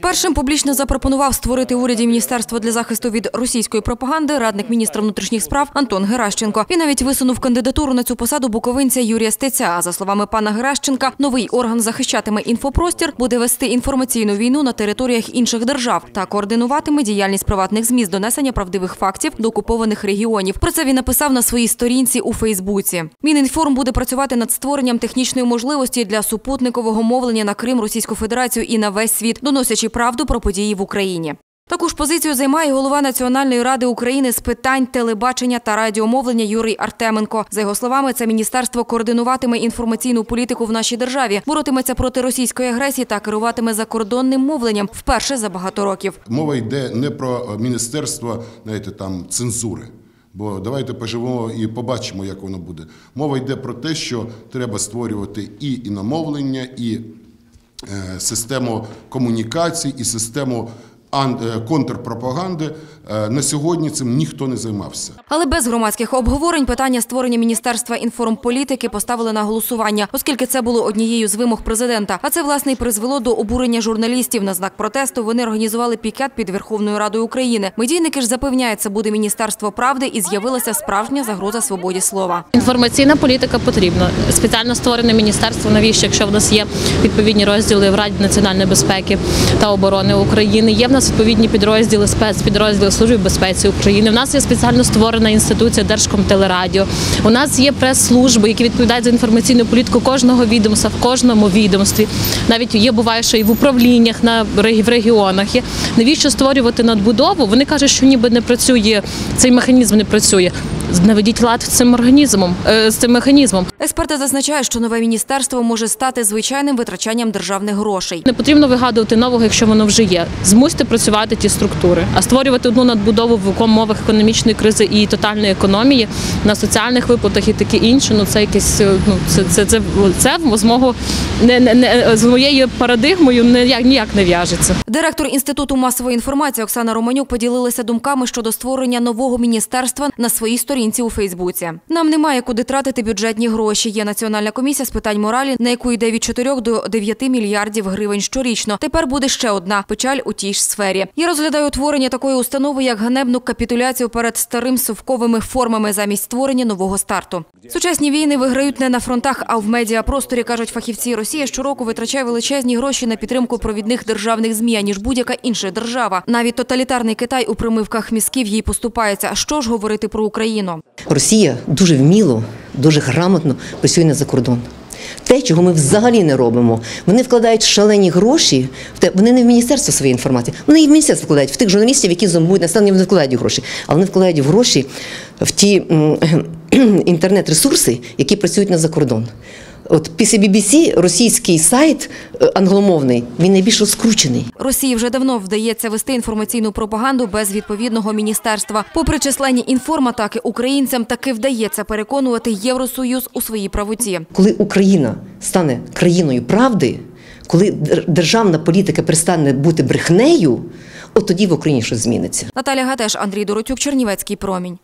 Першим публічно запропонував створити в уряді міністерство для захисту від російської пропаганди радник міністра внутрішніх справ Антон Геращенко. Він навіть висунув кандидатуру на цю посаду буковинця Юрія Стеця. За словами пана Геращенка, новий орган захищатиме інфопростір, буде вести інформаційну війну на територіях інших держав та координуватиме діяльність приватних ЗМІ з донесення правдивих фактів до окупованих регіонів. Про це він написав на своїй сторінці у Фейсбуці. Мінінформ буде працювати над створенням технічної можливості для супутникового мовлення на Крим, Російську Федерацію і на весь світ, доносячи правду про події в Україні. Таку ж позицію займає голова Національної ради України з питань телебачення та радіомовлення Юрій Артеменко. За його словами, це міністерство координуватиме інформаційну політику в нашій державі, боротиметься проти російської агресії та керуватиме закордонним мовленням вперше за багато років. Мова йде не про міністерство, знаєте, там цензури. Бо давайте поживемо і побачимо, як воно буде. Мова йде про те, що треба створювати і іномовлення, і систему комунікацій, і систему е, контрпропаганди. Е, На сьогодні цим ніхто не займався. Але без громадських обговорень питання створення міністерства інформполітики поставили на голосування, оскільки це було однією з вимог президента. А це власне й призвело до обурення журналістів. На знак протесту вони організували пікет під Верховною Радою України. Медійники ж запевняють, це буде міністерство правди, і з'явилася справжня загроза свободі слова. Інформаційна політика потрібна. Спеціально створене міністерство. Навіщо, якщо в нас є відповідні розділи в Раді національної безпеки та оборони України, є в нас відповідні підрозділи спецпідрозділи Служби безпеці України. У нас є спеціально створена інституція Держкомтелерадіо. У нас є прес-служби, які відповідають за інформаційну політику кожного відомства в кожному відомстві. Навіть є буває, що і в управліннях на в регіонах є. Навіщо створювати надбудову? Вони кажуть, що ніби не працює цей механізм, не працює. Наведіть лад з цим організмом, е, з цим механізмом. Експерти зазначають, що нове міністерство може стати звичайним витрачанням державних грошей. Не потрібно вигадувати нового, якщо воно вже є. Змусьте працювати ті структури, а створювати одну надбудову в умовах економічної кризи і тотальної економії на соціальних виплатах і таке інше. Ну це якесь е, ну це це, це, це з мого не, не, не з моєю парадигмою ніяк ніяк не в'яжеться. Директор інституту масової інформації Оксана Романюк поділилася думками щодо створення нового міністерства на своїй сторінці у Фейсбуці. Нам немає куди тратити бюджетні гроші. Є національна комісія з питань моралі, на яку йде від 4 до 9 мільярдів гривень щорічно. Тепер буде ще одна печаль у тій ж сфері. Я розглядаю утворення такої установи як ганебну капітуляцію перед старим совковими формами замість створення нового старту. Сучасні війни виграють не на фронтах, а в медіапросторі кажуть фахівці. Росія щороку витрачає величезні гроші на підтримку провідних державних змі, аніж будь-яка інша держава. Навіть тоталітарний Китай у примивках мізків їй поступається. Що ж говорити про Україну? Росія дуже вміло, дуже грамотно працює на кордон. Те, чого ми взагалі не робимо, вони вкладають шалені гроші. Вони не в міністерство своєї інформації, вони і в міністерство вкладають в тих журналістів, які зомбують населення, вони вкладають гроші, але вони вкладають гроші в ті інтернет-ресурси, які працюють на закордон. От після BBC російський сайт е, англомовний він найбільш розкручений. Росії вже давно вдається вести інформаційну пропаганду без відповідного міністерства. Попри численні інформатаки, українцям таки вдається переконувати Євросоюз у своїй правоті. Коли Україна стане країною правди, коли дер- державна політика перестане бути брехнею, от тоді в Україні щось зміниться. Наталя Гатеш, Андрій Доротюк, Чернівецький промінь.